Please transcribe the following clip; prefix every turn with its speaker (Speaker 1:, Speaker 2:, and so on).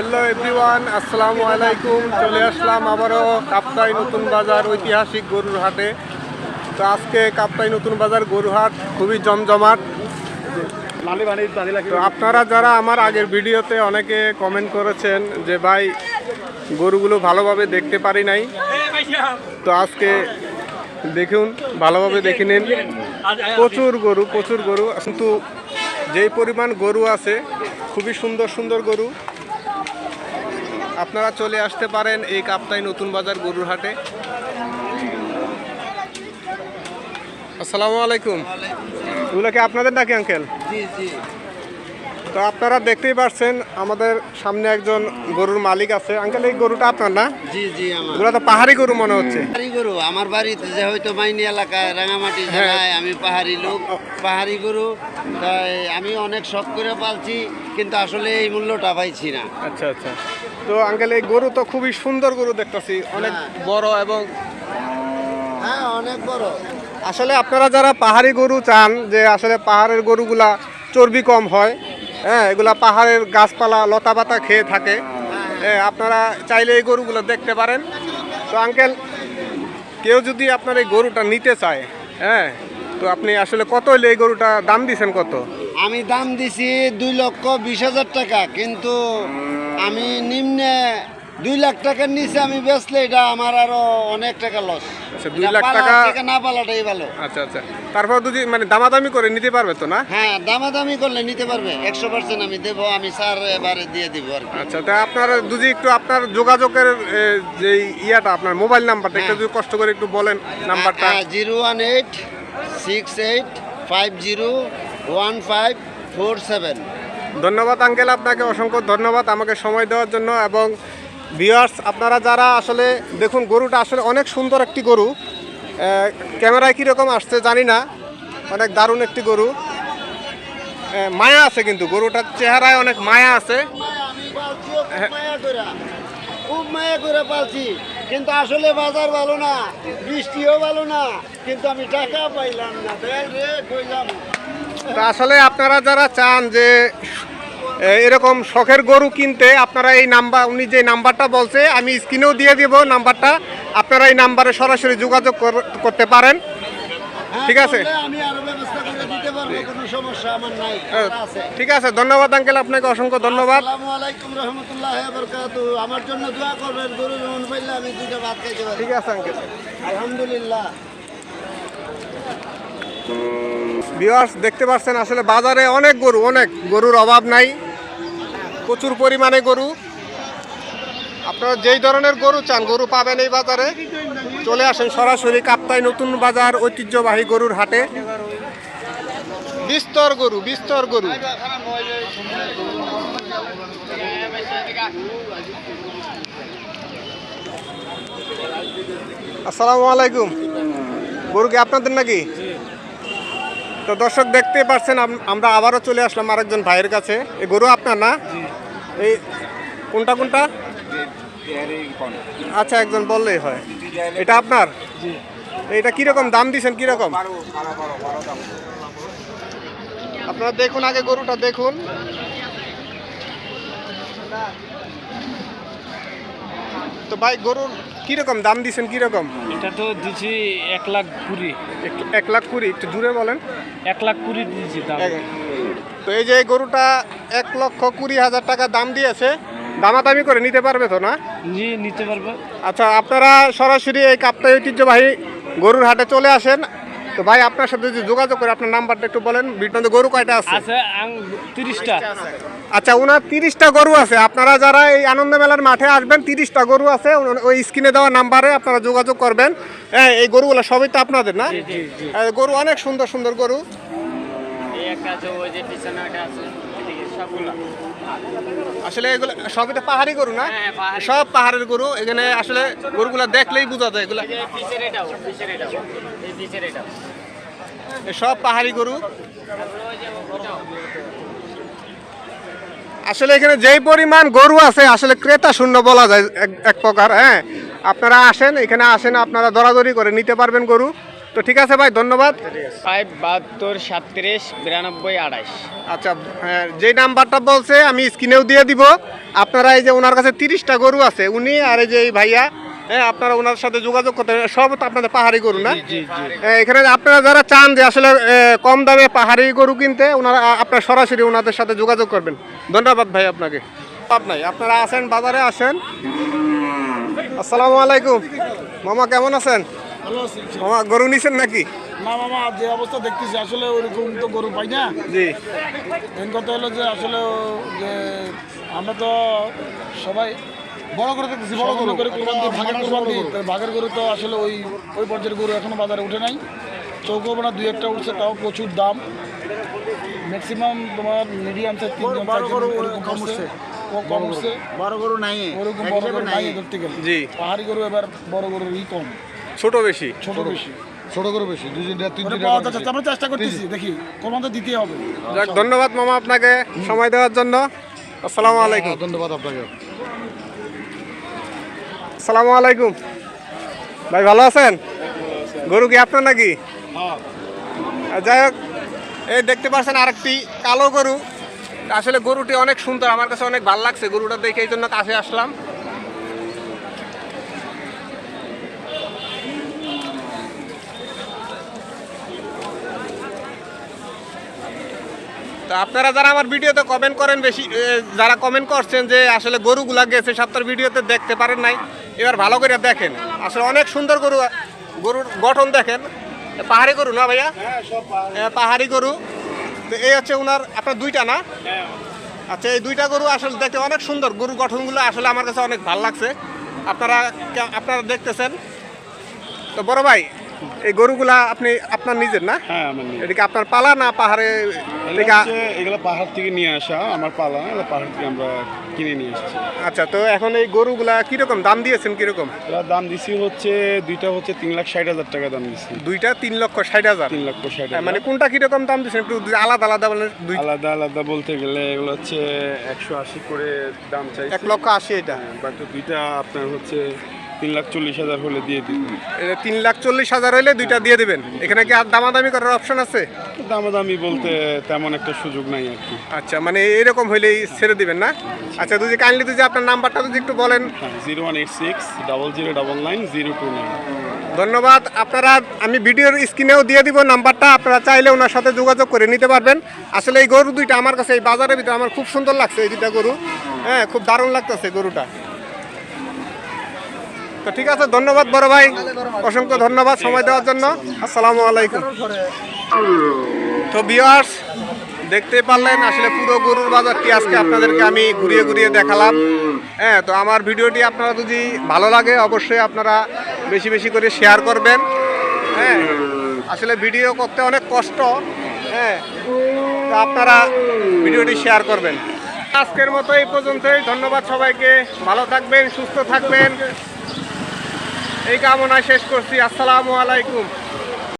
Speaker 1: Hello everyone, আসসালামু আলাইকুম। চলে আসলাম আবারও কাপ্তাই নতুন বাজার ঐতিহাসিক গরুর হাটে। তো আজকে কাপ্তাই নতুন বাজার গরু হাট খুবই জমজমাট। তো আপনারা যারা আমার আগের ভিডিওতে অনেকে কমেন্ট করেছেন যে, ভাই, গরুগুলো ভালোভাবে দেখতে পারি নাই। তো আজকে দেখুন, ভালোভাবে দেখে নিন। প্রচুর গরু প্রচুর গরু। কিন্তু যেই পরিমাণ গরু আছে, খুবই সুন্দর সুন্দর গরু। আপনারা চলে আসতে পারেন এই কাপ্তাই নতুন বাজার গরুর হাটে। আসসালামু আলাইকুম। এগুলো কি আপনাদের নাকি আঙ্কেল?
Speaker 2: জি জি।
Speaker 1: তো আপনারা দেখতেই পাচ্ছেন আমাদের সামনে একজন গরুর মালিক আছে। আঙ্কেল এই গরুটা আপনার না?
Speaker 2: জি জি আমার।
Speaker 1: এগুলো তো পাহাড়ি গরু মনে হচ্ছে।
Speaker 2: পাহাড়ি গরু। আমার বাড়িতে যে হয়তো মাইনি এলাকায় রাঙামাটি
Speaker 1: হ্যাঁ।
Speaker 2: জেলায় আমি পাহাড়ি লোক পাহাড়ি গরু। তাই আমি অনেক শখ করে পালছি কিন্তু আসলে এই মূল্যটা পাইছি না।
Speaker 1: আচ্ছা আচ্ছা। তো আঙ্কেল এই গরু তো খুবই সুন্দর গরু দেখতেছি। অনেক
Speaker 2: হ্যাঁ।
Speaker 1: বড় এবং
Speaker 2: হ্যাঁ অনেক বড়।
Speaker 1: আসলে আপনারা যারা পাহাড়ি গরু চান যে আসলে পাহাড়ের গরুগুলা চর্বি কম হয় হ্যাঁ এগুলা পাহাড়ের গাছপালা লতা পাতা খেয়ে থাকে হ্যাঁ, আপনারা চাইলে এই গরুগুলো দেখতে পারেন। তো আঙ্কেল কেউ যদি আপনার এই গরুটা নিতে চায় হ্যাঁ তো আপনি আসলে কত হইলে এই গরুটা দাম দিছেন কত?
Speaker 2: আমি দাম দিছি দুই লক্ষ বিশ হাজার টাকা কিন্তু আমি নিম্নে দুই লাখ টাকার নিচে আমি বেচলে এটা আমার আরও অনেক টাকা লস
Speaker 1: আচ্ছা, দুই লাখ টাকা-
Speaker 2: না পালাটাই ভালো।
Speaker 1: আচ্ছা আচ্ছা। তারপর যদি মানে দামাদামি করে নিতে পারবে তো না?
Speaker 2: হ্যাঁ দামাদামি করলে নিতে পারবে। একশো পার্সেন্ট আমি দেবো আমি স্যার এবারে দিয়ে দিব আর
Speaker 1: আচ্ছা তা আপনার যদি একটু আপনার যোগাযোগের যে ইয়াটা আপনার মোবাইল নাম্বারটা একটু
Speaker 2: হ্যাঁ।
Speaker 1: যদি কষ্ট করে একটু বলেন নাম্বারটা।
Speaker 2: Zero one eight six eight five zero one five four seven.
Speaker 1: ধন্যবাদ, আঙ্কেল, আপনাকে অসংখ্য ধন্যবাদ আমাকে সময় দেওয়ার জন্য এবং ভিউয়ার্স আপনারা যারা আসলে দেখুন, গরুটা আসলে অনেক সুন্দর একটি গরু। ক্যামেরায় কীরকম আসছে জানি না, অনেক দারুণ একটি গরু। মায়া আছে কিন্তু, গরুটার চেহারায় অনেক মায়া আছে।
Speaker 2: খুব মায়া করে পালছি। কিন্তু আসলে বাজার ভালো না, বৃষ্টিও ভালো না, কিন্তু আমি টাকা পাইলাম না।
Speaker 1: তা আসলে আপনারা যারা চান যে এরকম শখের গরু কিনতে আপনারা এই নাম্বার উনি যে নাম্বারটা বলছে আমি স্ক্রিনেও দিয়ে দিব নাম্বারটা আপনারা এই নাম্বারে সরাসরি যোগাযোগ করতে পারেন।
Speaker 2: হ্যাঁ,
Speaker 1: ঠিক আছে। ঠিক। আছে। ধন্যবাদ আঙ্কেল আপনাকে অসংখ্য ধন্যবাদ।
Speaker 2: আমার জন্য দোয়া করবেন
Speaker 1: ঠিক আছে আঙ্কেল।
Speaker 2: আলহামদুলিল্লাহ।
Speaker 1: ভিউয়ার্স দেখতে পাচ্ছেন, আসলে বাজারে অনেক গরু, অনেক গরুর অভাব নাই। প্রচুর পরিমাণে গরু। আপনারা যেই ধরনের গরু চান, গরু পাবেন এই বাজারে। চলে আসেন সরাসরি কাপ্তাই নতুন বাজার ঐতিহ্যবাহী গরুর হাটে। বিস্তর গরু বিস্তর গরু। আসসালামু আলাইকুম। গরু কি আপনাদের নাকি? তো দর্শক দেখতে পাচ্ছেন আমরা আবারও চলে আসলাম আরেকজন ভাইয়ের কাছে। এই গরু আপনার না? এই কোনটা কোনটা? আচ্ছা একজন বললেই হয়। এটা আপনার? এটা কীরকম দাম দিছেন কীরকম? আপনারা দেখুন আগে গরুটা দেখুন। তো ভাই গরুর কীরকম দাম দিচ্ছেন কীরকম?
Speaker 3: এটা তো দিছি এক লাখ কুড়ি।
Speaker 1: এক লাখ কুড়ি একটু দূরে বলেন।
Speaker 3: এক লাখ কুড়ি দিয়েছি দাম।
Speaker 1: তো এই যে গরুটা এক লক্ষ কুড়ি হাজার টাকা দাম দিয়েছে দামাদামি করে নিতে পারবে তো না?
Speaker 3: জি নিতে পারবে।
Speaker 1: আচ্ছা আপনারা সরাসরি এই কাপ্তাই ঐতিহ্যবাহী গরুর হাটে চলে আসেন। তো ভাই আপনার সাথে যদি যোগাযোগ করে আপনার নাম্বারটা একটু বলেন। বিটনতে গরু কয়টা আছে?
Speaker 3: আছে আং তিরিশটা।
Speaker 1: আচ্ছা ওনার তিরিশটা গরু আছে। আপনারা যারা এই আনন্দ মেলার মাঠে আসবেন তিরিশটা গরু আছে ওই স্ক্রিনে দেওয়া নাম্বারে আপনারা যোগাযোগ করবেন। হ্যাঁ এই গরুগুলো সবই তো আপনাদের না? হ্যাঁ, গরু অনেক সুন্দর সুন্দর গরু।
Speaker 3: একটা আছে ওই যে পিছনে একটা আছে।
Speaker 1: আসলে এগুলো সবই তো পাহাড়ি গরু না?
Speaker 3: হ্যাঁ,
Speaker 1: সব পাহাড়ের গরু। এখানে আসলে গরুগুলো দেখলেই বোঝা যায় এগুলা। সব পাহাড়ি গরু। আসলে এখানে যেই পরিমাণ গরু আছে আসলে ক্রেতা শূন্য বলা যায় এক প্রকার হ্যাঁ। আপনারা আসেন এখানে আসেন আপনারা দরাদরি করে নিতে পারবেন গরু। তো ঠিক আছে ভাই ধন্যবাদ।
Speaker 3: ফাইভ বাহাত্তর সাতত্রিশ বিরানব্বই আড়াইশ।
Speaker 1: আচ্ছা হ্যাঁ, যে নাম্বারটা বলছে আমি স্ক্রিনেও দিয়ে দিব। আপনারা এই যে ওনার কাছে তিরিশটা গরু আছে উনি আর এই যে এই ভাইয়া হ্যাঁ আপনারা ওনার সাথে যোগাযোগ করতে সব তো আপনাদের পাহাড়ি গরু না? হ্যাঁ, এখানে আপনারা যারা চান যে আসলে কম দামে পাহাড়ি গরু কিনতে ওনারা আপনারা সরাসরি ওনাদের সাথে যোগাযোগ করবেন। ধন্যবাদ ভাই আপনাকে। আপনাই আপনারা আসেন বাজারে আসেন। আসসালামু আলাইকুম। মামা কেমন আছেন? মামা গরু নিছেন নাকি?
Speaker 4: না মামা যে অবস্থা দেখতেছি আসলে ওরকম তো গরু পাই না।
Speaker 1: জি।
Speaker 4: মেন কথা হলো যে আসলে যে আমরা তো সবাই বড় করে দেখতেছি বড় গরু। করে কোরবান দিই ভাগের কোরবান দিই ভাগের গরু তো আসলে ওই ওই পর্যায়ের গরু এখনও বাজারে উঠে নাই। চৌকো চৌকোবনা দুই একটা উঠছে তাও প্রচুর দাম। ম্যাক্সিমাম তোমার মিডিয়াম সাইজ তিনজন চারজন এরকম উঠছে। কম উঠছে।
Speaker 2: বড় গরু নাই
Speaker 4: ওরকম বড় গরু নাই ধরতে গেলে।
Speaker 1: জি।
Speaker 4: পাহাড়ি গরু এবার বড় গরুর ই কম।
Speaker 1: ছোট বেশি।
Speaker 4: ছোট বেশি
Speaker 5: ছোট করে বেশি দুই তিনটা তিন তিনটা
Speaker 4: পাওয়া
Speaker 5: করে
Speaker 4: যাচ্ছে আমরা চেষ্টা করতেছি দেখি কোরবান তো দিতেই হবে।
Speaker 1: যাক ধন্যবাদ মামা আপনাকে সময় দেওয়ার জন্য। আসসালামু আলাইকুম।
Speaker 5: ধন্যবাদ আপনাকে।
Speaker 1: আসসালামু আলাইকুম। ভাই ভালো আছেন? গরু কি আপনার নাকি? যাই হোক এই দেখতে পাচ্ছেন আরেকটি কালো গরু। আসলে গরুটি অনেক সুন্দর আমার কাছে অনেক ভালো লাগছে গরুটা দেখে এই জন্য কাছে আসলাম। তো আপনারা যারা আমার ভিডিওতে কমেন্ট করেন বেশি যারা কমেন্ট করছেন যে আসলে গরুগুলা গেছে সপ্তাহের ভিডিওতে দেখতে পারেন নাই। এবার ভালো করে দেখেন। আসলে অনেক সুন্দর গরু গরুর গঠন দেখেন। পাহাড়ি গরু না ভাইয়া? এ, পাহাড়ি গরু। তো এই হচ্ছে ওনার আপনার দুইটা না? আচ্ছা এই দুইটা গরু আসলে দেখতে অনেক সুন্দর। গরুর গঠনগুলো আসলে আমার কাছে অনেক ভালো লাগছে। আপনারা আপনারা দেখতেছেন। তো বড় ভাই এই গরুগুলা আপনি আপনার নিজের না?
Speaker 6: হ্যাঁ আমার
Speaker 1: এদিকে আপনার পালা না পাহাড়ে
Speaker 6: এগুলো পাহাড় থেকে নিয়ে আসা আমার পালা পাহাড় থেকে আমরা কিনে নিয়ে এসেছি।
Speaker 1: আচ্ছা তো এখন এই গরুগুলা কীরকম দাম দিয়েছেন কীরকম?
Speaker 6: দাম দিছি হচ্ছে দুইটা হচ্ছে তিন লাখ ষাট হাজার টাকা দাম দিছি।
Speaker 1: দুইটা তিন লক্ষ ষাট হাজার?
Speaker 6: তিন লক্ষ ষাট
Speaker 1: হ্যাঁ,
Speaker 6: হাজার।
Speaker 1: মানে কোনটা কীরকম দাম দিচ্ছেন একটু আলাদা আলাদা বলেন দুই
Speaker 6: আলাদা আলাদা বলতে গেলে এগুলো হচ্ছে একশো আশি করে দাম চাই
Speaker 1: এক লক্ষ আশি এটা।
Speaker 6: বাট দুইটা আপনার হচ্ছে তিন লাখ চল্লিশ হাজার হলে দিয়ে দিন
Speaker 1: এটা তিন লাখ চল্লিশ হাজার হইলে দুইটা দিয়ে দিবেন। এখানে কি আর দামাদামি করার অপশন আছে?
Speaker 6: দামাদামি বলতে তেমন একটা সুযোগ নাই আর কি।
Speaker 1: আচ্ছা মানে এরকম হইলেই ছেড়ে দিবেন না? আচ্ছা যদি কাইন্ডলি যদি আপনার নাম্বারটা যদি একটু বলেন।
Speaker 6: হ্যাঁ zero one eight six double zero double nine zero two nine.
Speaker 1: ধন্যবাদ। আপনারা আমি ভিডিওর স্ক্রিনেও দিয়ে দিব নাম্বারটা। আপনারা চাইলে ওনার সাথে যোগাযোগ করে নিতে পারবেন। আসলে এই গরু দুইটা আমার কাছে এই বাজারের ভিতরে আমার খুব সুন্দর লাগছে এই দুইটা গরু। হ্যাঁ খুব দারুণ লাগতেছে গরুটা। তো ঠিক আছে, ধন্যবাদ বড় ভাই। অসংখ্য ধন্যবাদ সময় দেওয়ার জন্য। আসসালামু আলাইকুম। তো বিয়ার্স দেখতে পারলেন, আসলে পুরো গরুর বাজারটি আজকে আপনাদেরকে আমি ঘুরিয়ে ঘুরিয়ে দেখালাম। হ্যাঁ তো আমার ভিডিওটি আপনারা যদি ভালো লাগে, অবশ্যই আপনারা বেশি বেশি করে শেয়ার করবেন। হ্যাঁ আসলে ভিডিও করতে অনেক কষ্ট। হ্যাঁ তো আপনারা ভিডিওটি শেয়ার করবেন। আজকের মতো এই পর্যন্তই। ধন্যবাদ সবাইকে। ভালো থাকবেন, সুস্থ থাকবেন। এই কামনা শেষ করছি। আসসালামু আলাইকুম।